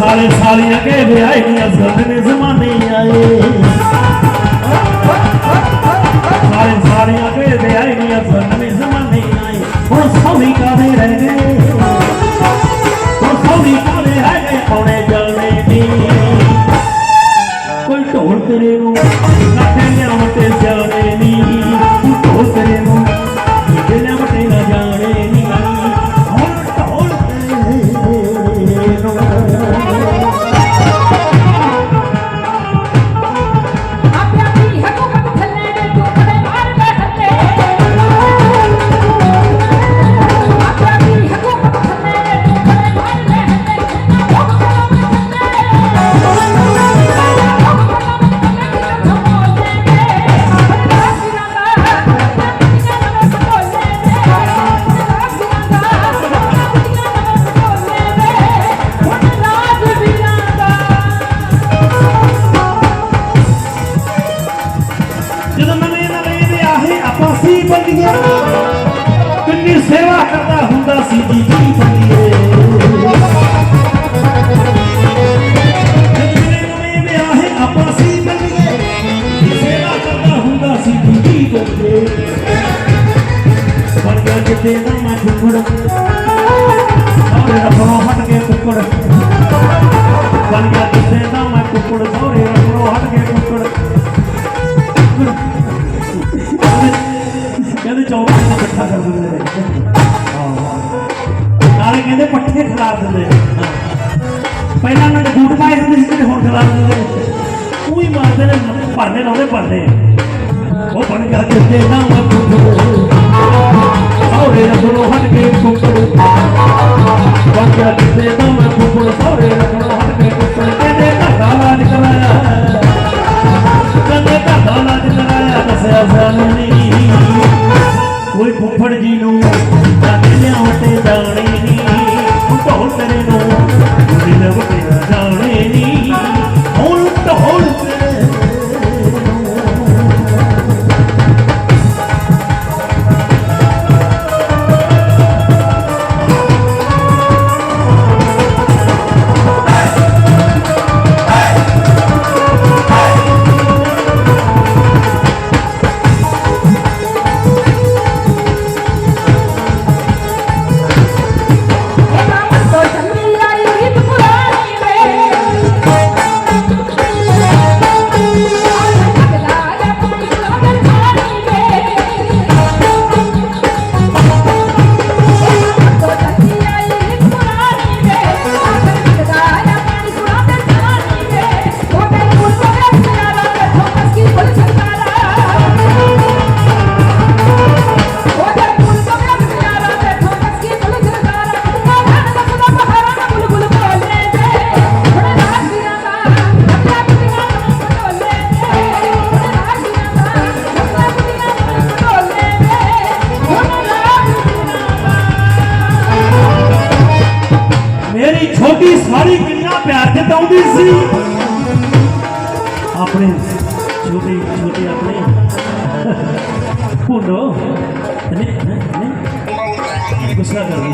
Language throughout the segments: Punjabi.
ਸਾਲੇ ਸਾਲੀਆਂ ਕੇ ਵਿਆਹੀ ਦੀਆਂ ਸਦਨੇ ਜ਼ਮਾਨੇ ਆਏ। ਸਾਰੇ ਸਾਲੀਆਂ ਕੇ ਵਿਆਹੀ ਦੀਆਂ ਸਦਨੇ ਜ਼ਮਾਨੇ ਆਏ। ਹੁਣ ਸੌਣੀ ਕਾਦੇ ਰਹਿ ਗਏ। ਕਹਿੰਦੇ ਪੱਠੇ ਖਿਲਾਰ ਦਿੰਦੇ ਪਹਿਲਾਂ ਉਹਨਾਂ ਨੇ ਬੂਟ ਪਾਏ ਹੁੰਦੇ ਸੀ, ਜਿਹੜੇ ਹੁਣ ਖਿਲਾਰ ਦਿੰਦੇ ਨੇ ਉਹ ਹੀ ਮਾਰਦੇ ਨੇ, ਭਰਨੇ ਲਾਉਂਦੇ ਭਰਨੇ ਉਹ ਬਣ ਗਿਆ ਕਿਤੇ ਨਾ ਮੈਂ ਸੌਰੇ ਰਖੜੋ ਹਟ ਕੇ ਕੁੱਕੜ। ਬਣ ਗਿਆ ਕਿਤੇ ਨਾ ਮੈਂ ਸੌਰੇ ਰਖੜੋ ਹਟ ਕੇ ਕੁੱਕੜ। ਕਹਿੰਦੇ ਘਰ ਦਾ ਲਾਜ ਕਰਾਇਆ। ਕਹਿੰਦੇ ਘਰ ਦਾ ਲਾਜ ਕਰਾਇਆ। ਦੱਸਿਆ ਸਾਨੂੰ ਨਹੀਂ ਕੋਈ ਫੁੱਫੜ ਜੀ ਨੂੰ ਜਾਣੇ ਲਿਆਉਣ ਤੇ ਜਾਣੇ ਮੇਰੀ ਛੋਟੀ ਸਾਲੀ ਪਿਆਰ ਜਤਾਉਂਦੀ ਸੀ। ਆਪਣੇ ਛੋਟੀ ਛੋਟੀ ਆਪਣੇ। ਭੁੰਡੋ ਗੁੱਸਾ ਕਰਦੀ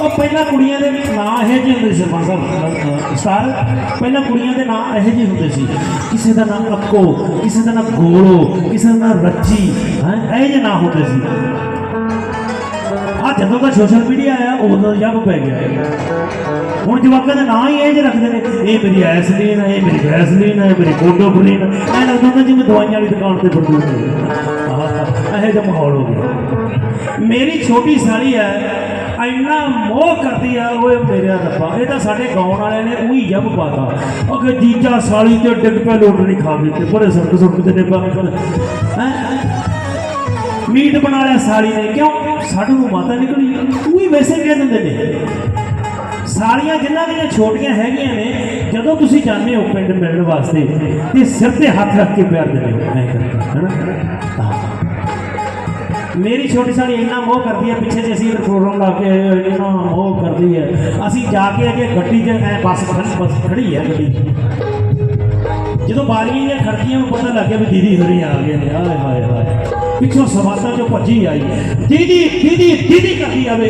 ਉਹ ਪਹਿਲਾਂ ਕੁੜੀਆਂ ਦੇ ਵਿੱਚ ਨਾਂ ਇਹੋ ਜਿਹੇ ਹੁੰਦੇ ਸੀ ਸਰਪੰਚ ਸਾਹਿਬ ਪਹਿਲਾਂ ਕੁੜੀਆਂ ਦੇ ਨਾਂ ਇਹੋ ਜਿਹੇ ਹੁੰਦੇ ਸੀ। ਕਿਸੇ ਦਾ ਨਾਂ ਅੱਕੋ, ਕਿਸੇ ਦਾ ਨਾਂ ਗੋਲੋ, ਕਿਸੇ ਦਾ ਨਾਂ ਰੱਜੀ, ਹੈ, ਇਹੋ ਜਿਹੇ ਨਾਂ ਹੁੰਦੇ ਸੀ। ਆ ਜਦੋਂ ਦਾ ਸੋਸ਼ਲ ਮੀਡੀਆ ਆਇਆ, ਉਦੋਂ ਜੱਬ ਪੈ ਗਿਆ। ਹੁਣ ਜਵਾਕਾਂ ਦੇ ਨਾਂ ਹੀ ਇਹ ਜਿਹੇ ਰੱਖਦੇ ਨੇ ਇਹ ਮੇਰੀ ਐਸਲੀਨ ਹੈ ਇਹ ਮੇਰੀ ਗੈਸਲੀਨ ਹੈ ਇਹ ਮੇਰੀ ਕੋਡੋਫਰੀਨ ਐ ਲੱਗਦਾ ਹੁੰਦਾ ਜਿਵੇਂ ਦਵਾਈਆਂ ਵਾਲੀ ਦੁਕਾਨ ਤੇ ਬੰਦੂਕ ਆਹ, ਇਹੋ ਜਿਹਾ ਮਾਹੌਲ ਹੋ ਗਿਆ। ਮੇਰੀ ਛੋਟੀ ਸਾਲੀ ਹੈ ਇੰਨਾ ਮੋਹ ਕਰਦੀ ਆ, ਓਏ ਮੇਰੇ ਰੱਬਾ, ਇਹ ਤਾਂ ਸਾਡੇ ਗਾਉਣ ਵਾਲਿਆਂ ਨੇ, ਉਹੀ ਜੱਬ ਪਾਤਾ। ਉਹ ਜੀਜਾ ਸਾਲੀ ਤੇ ਡਿੱਗ ਪੈ ਲੋਟ ਨਹੀਂ ਖਾਵੇ ਤੇ ਬੜੇ ਸਰਕ ਸਰਕ ਤੇ ਡਿੱਬਾ ਹੈ? ਮੀਟ ਬਣਾ ਲਿਆ ਸਾਲੀ ਨੇ, ਕਿਉਂ? ਸਾਨੂੰ ਨੂੰ ਮਾਤਾ ਨਿਕਲੀ। ਉਹ ਹੀ ਵੈਸੇ ਕਹਿ ਦਿੰਦੇ ਨੇ। ਸਾਲੀਆਂ ਜਿਨ੍ਹਾਂ ਦੀਆਂ ਛੋਟੀਆਂ ਹੈਗੀਆਂ ਨੇ ਜਦੋਂ ਤੁਸੀਂ ਜਾਂਦੇ ਹੋ ਪਿੰਡ ਮਿਲਣ ਵਾਸਤੇ ਤੇ ਸਿਰ ਤੇ ਹੱਥ ਰੱਖ ਕੇ ਪਿਆਰ ਦਿੰਦੇ ਹੋ। ਮੈਂ ਕਹਿੰਦਾ ਹੈਨਾ? ਮੇਰੀ ਛੋਟੀ ਸਾਲੀ ਇੰਨਾ ਮੋਹ ਕਰਦੀ ਹੈ ਪਿੱਛੇ ਜੇ ਅਸੀਂ ਪ੍ਰੋਗਰਾਮ ਲਾ ਕੇ ਆਏ ਹੋਏ, ਇੰਨਾ ਮੋਹ ਕਰਦੀ ਹੈ। ਅਸੀਂ ਜਾ ਕੇ ਅਜੇ ਗੱਡੀ 'ਚ ਐ ਬੱਸ ਬੱਸ ਖੜੀ ਹੈ ਗੱਡੀ। ਜਦੋਂ ਬਾਰੀਆਂ ਦੀਆਂ ਖੜਕੀਆਂ ਨੂੰ ਪਤਾ ਲੱਗ ਗਿਆ ਵੀ ਦੀਦੀ ਹੋਰੀ ਆ ਗਏ ਨੇ ਹਾਏ ਹਾਏ ਹਾਏ। ਪਿੱਛੋਂ ਸਵਾਤਾਂ ਚੋਂ ਭੱਜੀ ਆਈ। ਦੀਦੀ ਦੀਦੀ ਦੀਦੀ ਕਰਦੀ ਆਵੇ।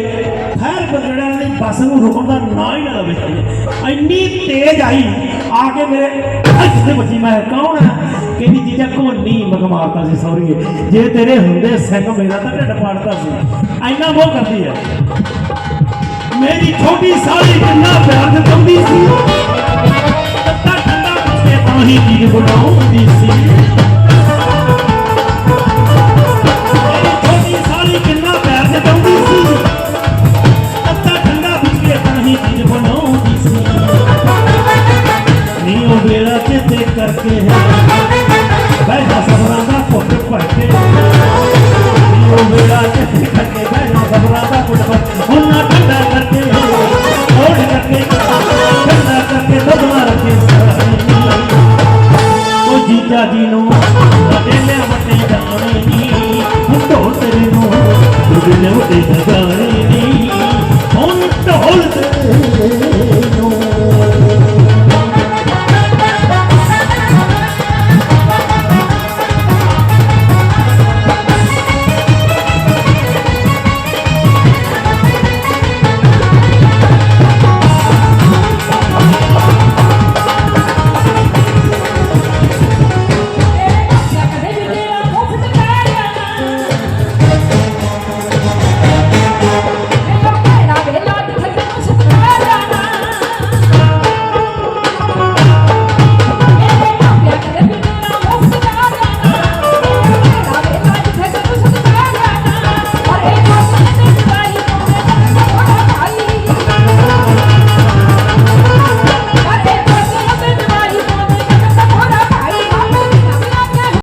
ਖੈਰ ਬਗੜਿਆਂ ਦੀ ਬੱਸ ਨੂੰ ਰੁਕਣ ਦਾ ਨਾਂ ਹੀ ਨਾ ਲਵੇ। ਇੰਨੀ ਤੇਜ਼ ਆਈ, ਆ ਕੇ ਮੇਰੇ ਇੱਥੇ ਵੱਜੀ ਮੈਂ ਕੌਣ ਹੈ ਕਹਿੰਦੀ, ਜੀਜਾ ਕੋਨੀ ਮਗਮਾਰਤਾ ਸੀ ਸੌਰੀਏ ਜੇ ਤੇਰੇ ਹੁੰਦੇ ਸਿੰਘ ਮੇਰਾ ਤਾਂ ਢਿੱਡ ਪਾੜਦਾ ਸੀ। ਇੰਨਾ ਮੋਹ ਕਰਦੀ ਹੈ ਮੇਰੀ ਛੋਟੀ ਸਾਲੀ ਕਿੰਨਾ ਪਿਆਰ ਦਿੰਦੀ ਸੀ। ਤੱਤਾ ਠੰਡਾ ਪੁੱਛੇ ਤਾਂ ਹੀ ਚੀਜ਼ ਬਣਾਉਂਦੀ ਸੀ। ਬੈਠਾ ਸਬਰਾਂ ਦਾ ਪੁੱਤ ਭਰ ਉਹ ਵੇਲਾ ਚੇਤੇ ਕਰਕੇ ਬੈਠਾ ਸਬਰਾਂ ਦਾ ਪੁੱਤ ਭਰ ਉਹਨਾਂ ਠੰਡਾ ਕਰਕੇ ਓੜ ਕਰਕੇ ਠੰਡਾ ਕਰਕੇ ਬਦਲਾ ਰੱਖੇ ਉਹ ਜੀਜਾ ਜੀ ਨੂੰ ਅਡੇਲੇ ਵੱਡੇ ਜਾਣੇ ਨੀ ਢੋਲ ਤੇਰੇ ਨੂੰ ਦੁੱਲੇ ਵੱਡੇ